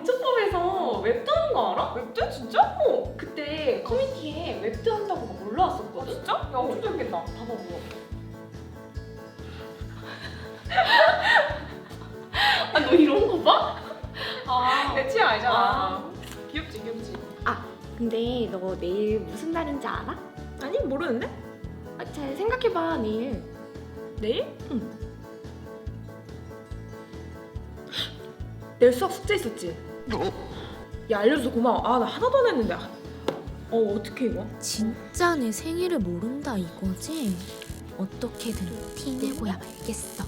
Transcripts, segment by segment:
대처법에서 웹툰 하는 거 알아? 웹툰 진짜? 어 그때 커뮤니티에 웹툰 한다고 막 올라왔었거든? 진짜? 야 엄청 재밌겠다. 봐봐 뭐 아너 이런 거 봐? 아 내 취향 알잖아. 아. 귀엽지 귀엽지. 근데 너 내일 무슨 날인지 알아? 아니 모르는데? 아, 잘 생각해봐 내일 내일? 내일 수학 숙제 있었지? 야 알려줘서 고마워. 아 나 하나도 안 했는데. 아, 어 어떻게 이거? 진짜 내 생일을 모른다 이거지? 어떻게든 티내고야 말겠어.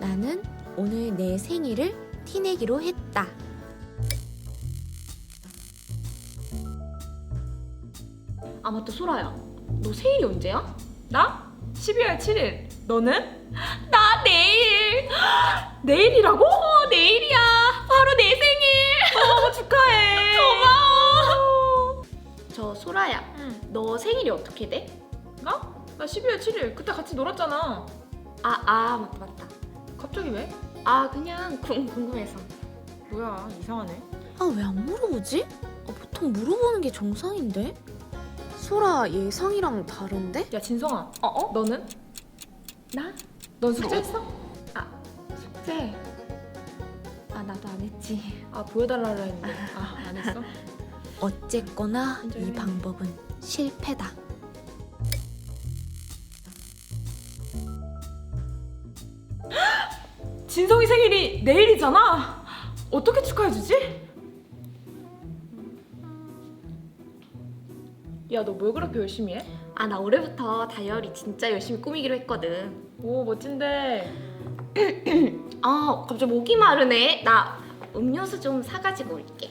나는 오늘 내 생일을 티내기로 했다. 아 맞다 소라야 너 생일이 언제야? 나? 12월 7일. 너는? 나 내일 내일이라고? 어 내일이야 너 생일이 어떻게 돼? 나? 나 12월 7일. 그때 같이 놀았잖아. 아, 아 맞다 맞다 갑자기 왜? 아 그냥 궁, 궁금해서 뭐야 이상하네. 아 왜 안 물어보지? 아, 보통 물어보는 게 정상인데? 소라 예상이랑 다른데? 야 진성아. 어? 어? 너는? 나? 넌 숙제했어? 숙제 아 나도 안 했지 아 보여달라 했는데. 아 안 했어? 어쨌거나 이 해. 방법은 실패다. 진성이 생일이 내일이잖아. 어떻게 축하해 주지? 야 너 뭘 그렇게 열심히 해? 아 나 올해부터 다이어리 진짜 열심히 꾸미기로 했거든 오 멋진데. 아 갑자기 목이 마르네 나 음료수 좀 사가지고 올게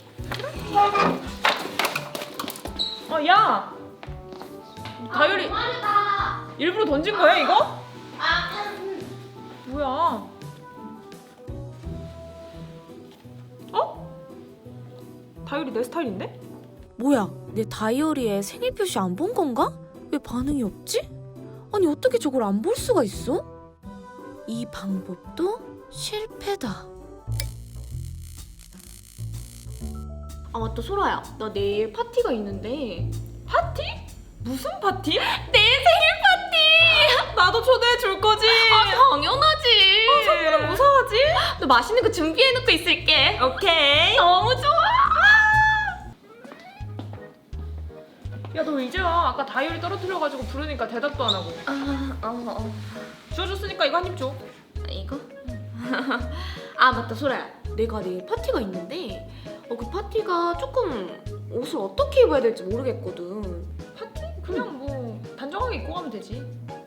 어 야. 다이어리 마르다 일부러 던진 거야 이거? 아 음. 뭐야? 어? 다이어리 내 스타일인데? 뭐야? 내 다이어리에 생일 표시 안 본 건가? 왜 반응이 없지? 아니 어떻게 저걸 안 볼 수가 있어? 이 방법도 실패다. 아 맞다 소라야 나 내일 파티가 있는데 파티? 무슨 파티? 내 생일 파티 나도 초대해 줄 거지. 아 당연하지 선물은 뭐 사가지? 너 맛있는 거 준비해놓고 있을게 오케이. 너무 좋아 야 너 이제야 아까 다이어리 떨어뜨려가지고 부르니까 대답도 안 하고. 아, 어, 어. 주워줬으니까 이거 한 입 줘. 이거? 아 맞다 소라야 내가 내일 파티가 있는데 어, 그 파티가 조금 옷을 어떻게 입어야 될지 모르겠거든? 그냥 뭐 단정하게 입고 가면 되지.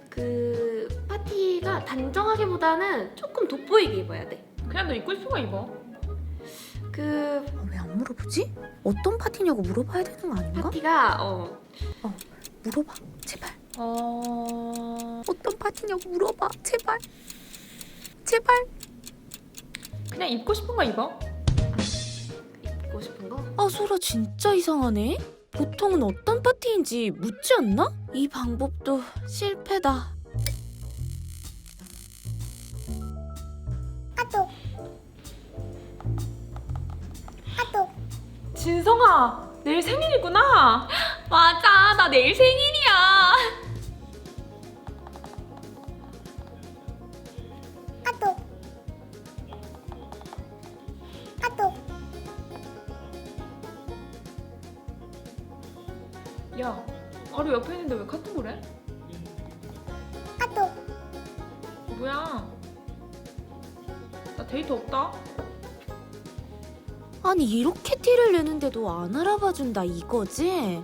그 파티가 단정하게보다는 조금 돋보이게 입어야 그냥 너 입고 싶은 거 입어. 돼그 아, 왜안 물어보지? 어떤 파티냐고 물어봐야 되는 거 아닌가? 파티가 어 물어봐, 제발. 어... 어떤 파티냐고 물어봐, 제발. 제발. 그냥 입고 싶은 거 입어. 입고 싶은 거? 아, 소라 진짜 이상하네. 보통은 어떤 파티인지 묻지 않나? 이 방법도 실패다. 진성아, 내일 생일이구나. 맞아 나 내일 생일이야 야, 바로 옆에 있는데 왜 카톡을 해? 뭐야? 나 데이트 없다. 아니, 이렇게 티를 내는데도 안 알아봐 준다 이거지?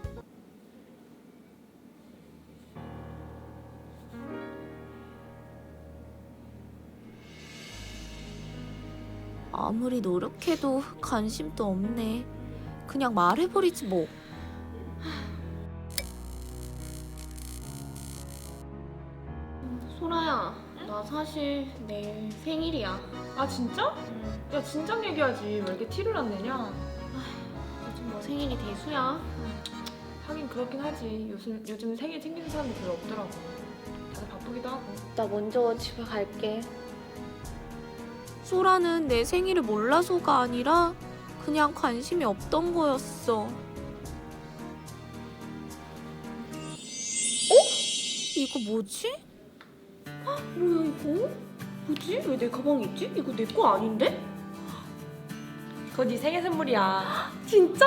아무리 노력해도 관심도 없네. 그냥 말해버리지 뭐. 소라야 나 사실 내일 생일이야 아 진짜? 야 진작 얘기하지. 왜 이렇게 티를 안 내냐? 요즘 뭐 생일이 대수야 하긴 그렇긴 하지. 요즘 요즘 생일 챙기는 사람이 별로 없더라고. 다들 바쁘기도 하고. 나 먼저 집에 갈게 소라는 내 생일을 몰라서가 아니라 그냥 관심이 없던 거였어. 어? 이거 뭐지? 뭐야 이거? 뭐지? 왜 내 가방에 있지? 이거 내 거 아닌데? 그거 네 생일 선물이야. 진짜?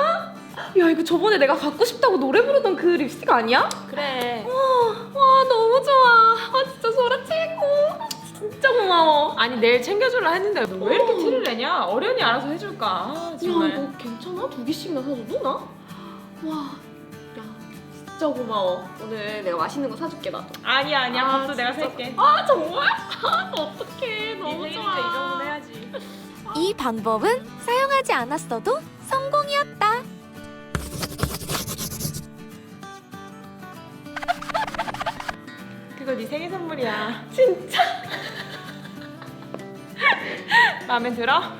야 이거 저번에 내가 갖고 싶다고 노래 부르던 그 립스틱 아니야? 그래. 와 너무 좋아. 아 진짜 소라 최고. 진짜 고마워. 아니 내일 챙겨주려 했는데 너왜 이렇게 어. 티를 내냐? 어련히 알아서 해줄까? 아, 야 정말. 이거 괜찮아? 두 개씩이나 사줘도 나? 와, 야 진짜 고마워. 오늘 내가 맛있는 거 사줄게 나도. 아니야 아니야 아, 밥도 내가 진짜. 살게. 아 정말? 아, 어떡해 너무 네 좋아. 이 정도는 해야지. 이 방법은 사용하지 않았어도 성공이었다. 그거 네 생일 선물이야. 진짜? 마음에 들어?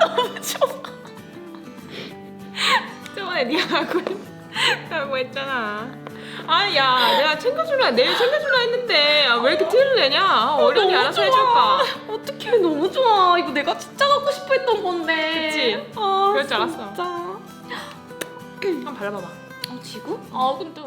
너무 좋아. 저번에 네가 갖고 있다고 했잖아. 아니 야 내가 챙겨주려 내일 챙겨주려 했는데 아, 왜 이렇게 티를 내냐? 아, 어련히 너무 알아서 좋아. 해줄까? 어떡해 너무 좋아. 이거 내가 진짜 갖고 싶어 했던 건데. 그치? 아, 그럴 줄 알았어. 진짜. 한번 발라봐봐. 어 지금? 아 근데.